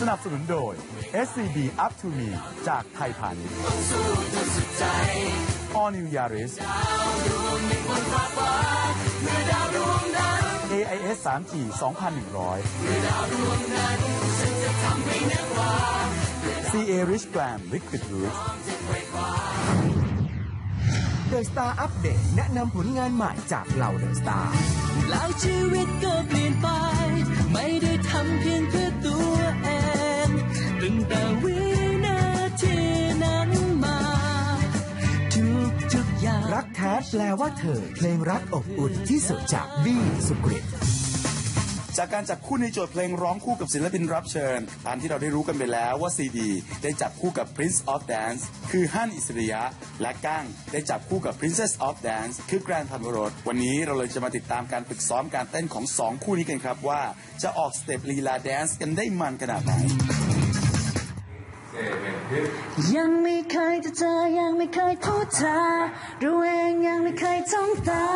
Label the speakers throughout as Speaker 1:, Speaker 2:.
Speaker 1: สนับสนุนโดย SCB Up to Me จากไทยพาณิชย์ All New Yaris AIS 3G 2100 CA Rich Glam Liquid Roots
Speaker 2: เดอะสตาร์อัปเดตแนะนำผลงานใหม่จากเหล่าเดอะสตาร์
Speaker 3: แล้วชีวิตก็เปลี่ยนไป ไม่ได้ทำเพียงเพื่อ ตั้งแต่วินาทีนั้นมาทุกทุกๆอย่าง
Speaker 2: รักแท้แปลว่าเธอ เพลงรักอบอุ่นที่สุดจากบี้สุกริต
Speaker 1: จากการจับคู่ในโจทย์เพลงร้องคู่กับศิลปินรับเชิญตามที่เราได้รู้กันไปแล้วว่าซีดีได้จับคู่กับ Prince of Dance คือฮั่นอิสริยะ และก้างได้จับคู่กับ Princess of Dance คือแกรนพันวรสวันนี้เราเลยจะมาติดตามการฝึกซ้อมการเต้นของ 2 คู่นี้กันครับว่าจะออกสเต็ปลีลาแดนซ์กันได้มันขนาดไหน
Speaker 3: ยังไม่เคยจะเจอยังไม่เคยพูดจารู้เองยังไม่เคยจ้องตา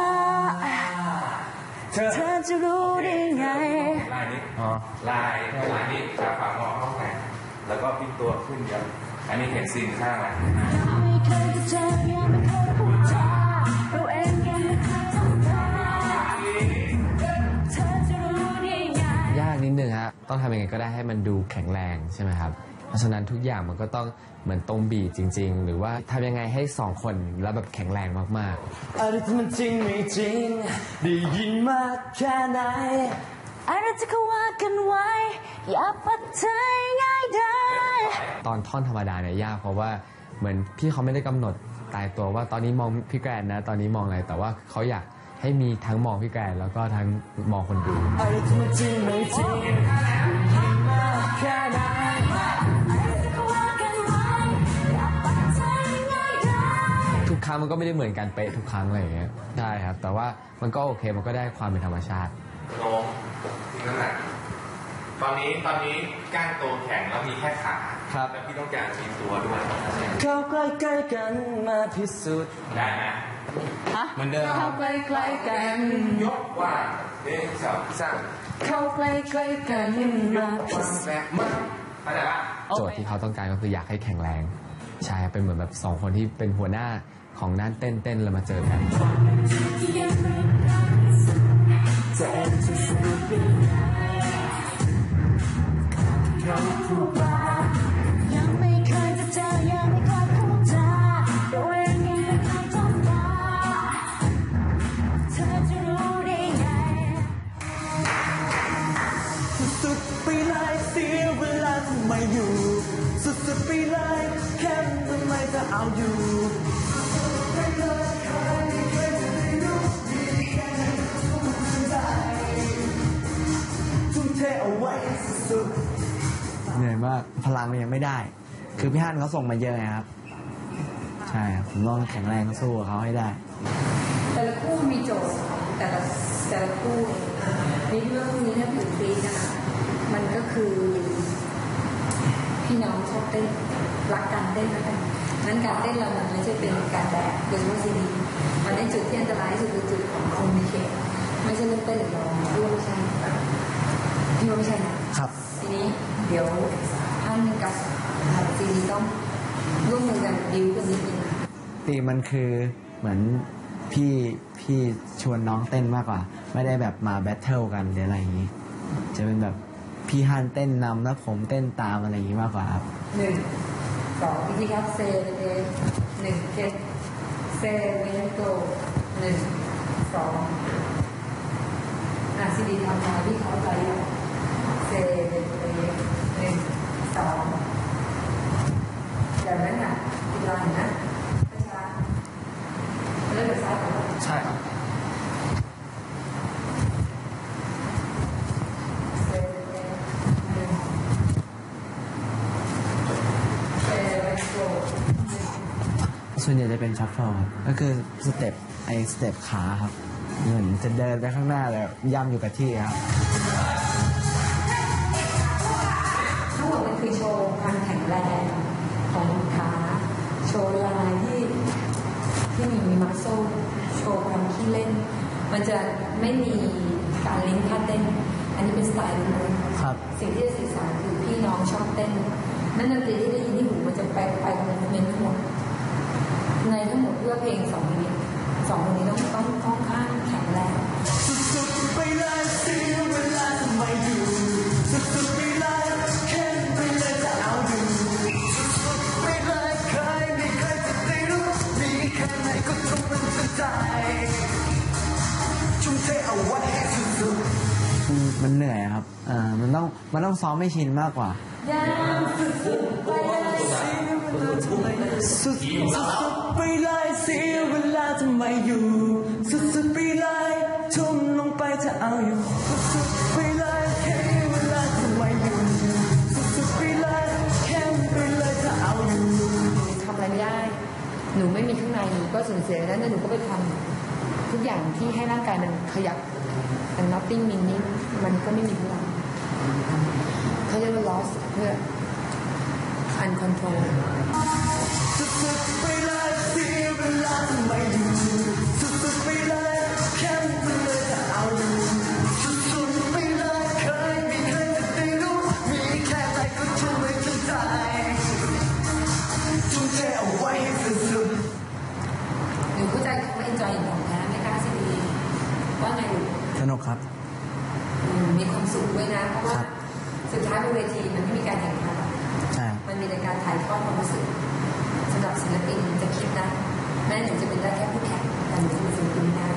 Speaker 3: เธอจะรู้ได้ไง
Speaker 4: ลายนี้ลายลายนี้ขาขวามองเข้าแขนแล้วก็พลิกตัวขึ้นเยอะอันนี้เห็นซีนข้างแหละ
Speaker 3: ยังไม่เคยจะเจอยังไม่เคยพูดจารู้เองยังไม่เคยจ้องตาเธอจะรู้ได้ไง
Speaker 5: ยากนิดนึงฮะต้องทำยังไงก็ได้ให้มันดูแข็งแรงใช่ไหมครับ เพราะฉะนั้นทุกอย่างมันก็ต้องเหมือนตรงบีทจริง ๆ หรือว่าทำยังไงให้สองคนแล้วแบบแข็งแรงมาก
Speaker 3: อะไรที่มันจริงไม่จริงได้ยินมากแค่ไหนอะไรที่เขาว่ากันไว้ อย่าปัดใจง่ายได้
Speaker 5: ๆตอนท่อนธรรมดาเนี่ยยากเพราะว่าเหมือนพี่เขาไม่ได้กำหนดตายตัวว่าตอนนี้มองพี่แกรนนะ ตอนนี้มองอะไรแต่ว่าเขาอยากให้มีทั้งมองพี่แกรนแล้วก็ทั้งมองคนดู
Speaker 3: ครั้ง
Speaker 5: มันก็ไม่ได้เหมือนกันเป๊ะทุกครั้งอะไรอย่างเงี้ยใช่ครับ แต่ว่ามันก็โอเคมันก็ได้ความเป็นธรรมชาติ
Speaker 4: โน้มทิ้งน้ำหนักตอนนี้ตอนนี้ก้างโตแข็งแล้วมีแค่ขา
Speaker 5: ครับ
Speaker 4: แต่พี่ต้องการมีตัวด้วย
Speaker 3: เข้าใกล้ๆกันมาพิสูจน์
Speaker 4: ได้ไหม
Speaker 5: เหมือนเดิม
Speaker 3: เข้าใกล้ๆกัน
Speaker 4: ยกว่าเด้งสองสาม
Speaker 3: เข้าใกล้ๆกันมาพิ
Speaker 4: วาง
Speaker 3: สูจน์
Speaker 4: แบบมาเข้าใจปะ
Speaker 5: โจทย์ที่เขาต้องการก็คืออยากให้แข็งแรงใช่ครับเป็นเหมือนแบบสองคนที่เป็นหัวหน้า ของด้านเต้นเต้นๆแล้วมาเจอกัน
Speaker 3: ยังไม่เคยจะเจอยังไม่เคยพูดจาตัวเองยังไม่จ้องตาเธอจะรู้ได้ไง
Speaker 2: สุดไปเลยเสียเวลาทำไมอยู่ สุดสุดๆไปเลยแค่ทำไมจะเอาอยู่
Speaker 6: เหนื่อยมาก พลังมันยังไม่ได้ คือพี่ฮั่นเขาส่งมาเยอะไงครับ ใช่ครับผมต้องแข็งแรงสู้กับเขาให้ได้
Speaker 7: แต่ละคู่มีโจทย์แต่ละแต่ละคู่นี่เรื่องนี้ถ้าถึงปีนะคะมันก็คือพี่น้องชอบเต้นรักการเต้นนะคะนั้นการเต้นเรามันไม่ใช่เป็นการแบกโดยเฉพาะซีดีมันในจุดที่อันตรายที่สุดคือจุดของคอมมิเคชไม่ใช่เรื่องเต้นหรือร้องพี่ว่าไม่ใช่พี่ว่าไม่ใช่นะครับ ทีนี้ เดี๋ยวท่านกับซีดีต้องร่วมมือกันดิวกันนิดนึง
Speaker 6: ตีมันคือเหมือนพี่พี่ชวนน้องเต้นมากกว่า ไม่ได้แบบมาแบทเทิลกันหรืออะไรอย่างนี้ จะเป็นแบบพี่ฮันเต้นนำแล้วผมเต้นตามอะไรอย่างนี้มากกว่าครับ
Speaker 7: หนึ่งสองวิธีครับเซเอหนึ่งเคสเซเวนโกหนึ่งสองอะซีดีทำมาที่เขาใจอยู่ เซเวนเอหนึ่งสองอย่างนั้นอะอีกรอยนะช้าๆเริ่มจากซ้ายก่อน
Speaker 5: ใช่ครับ
Speaker 7: เซเวนหนึ่งเซเวนโกหนึ่ง
Speaker 6: ส่วนใหญ่จะเป็นชัฟเฟิลครับก็คือสเต็ปไอสเต็ปขาครับเหมือนจะเดินไปข้างหน้าแต่ย่ำอยู่กับที่ครับ
Speaker 7: คือโชว์ความแข็งแรงของขาโชว์ลายที่ที่มีมีมัสโซโชว์ความขี้เล่น มันจะไม่มีการลิงก์ท่าเต้น อันนี้เป็นสไตล์ของ
Speaker 6: ครับ
Speaker 7: สิ่งที่จะสื่อสารคือพี่น้องชอบเต้นนั่นดนตรีที่ได้ยินที่หูมันจะไปไปกับโมเมนต์ทั้งหมดในทั้งหมดเพื่อเพลงสองคนนี้สองคนนี้ต้องต้องค่อนข้างแข็งแรง
Speaker 2: สุดๆไปเลยเสียเวลา มันเห
Speaker 6: นื่อยครับอ่ามันต้องมันต้องซ้อมไม่ชินมากกว่า
Speaker 2: สุดๆไปเลยเสียเวลาทำไมอยู่ สุดๆไปเลยทุ่มลงไปจะเอาอยู่สุดๆไปเลยแค่เวลาทำไมอยู่ สุดๆไปเลยแค่ไปเลยจะเอาอยู่
Speaker 7: ทำอะไรไม่ได้ หนูไม่มีข้างในหนูก็สูญเสียแล้วหนูก็ไปทำ ทุกอย่างที่ให้ร่างกายมันขยับแต่ nothing meaning มันก็ไม่มีพลังเขาเรียกว่า loss เพื่อ uncontrolled
Speaker 2: แต่
Speaker 7: กา
Speaker 6: ร
Speaker 7: ถ่ายทอดความรู้สึกสำหรับศิลปินจะคิดนะแม้หนูจะเป็นได้แค่ผู้แข่งแต่หนูจะเป็นศิลปินได้